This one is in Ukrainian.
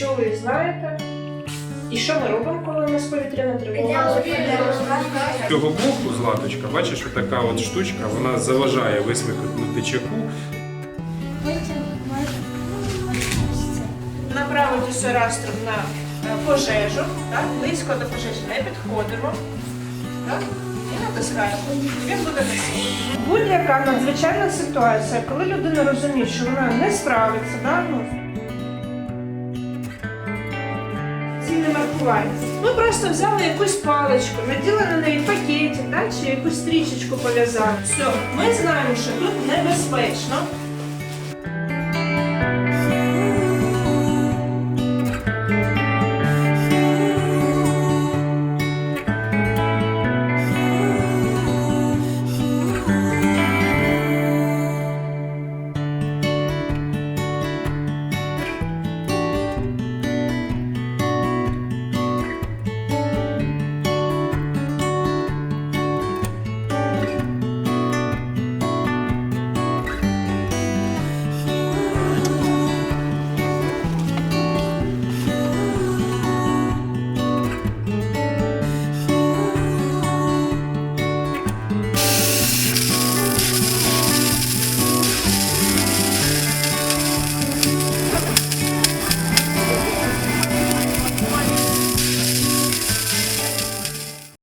чули і знаєте. І що ми робимо, коли у нас повітряна тривога? З цього боку златочка, бачиш, така от штучка, вона заважає висмикнути чеку. Направити сорастром на е, пожежу, так? близько до пожежі не підходимо. Так? І натискаємо. Він буде гасити. Будь-яка надзвичайна ситуація, коли людина розуміє, що вона не справиться, да? Цінне маркування. Ми просто взяли якусь паличку, наділи на неї пакетик, да? чи якусь стрічечку пов'язали. Все, ми знаємо, що тут небезпечно.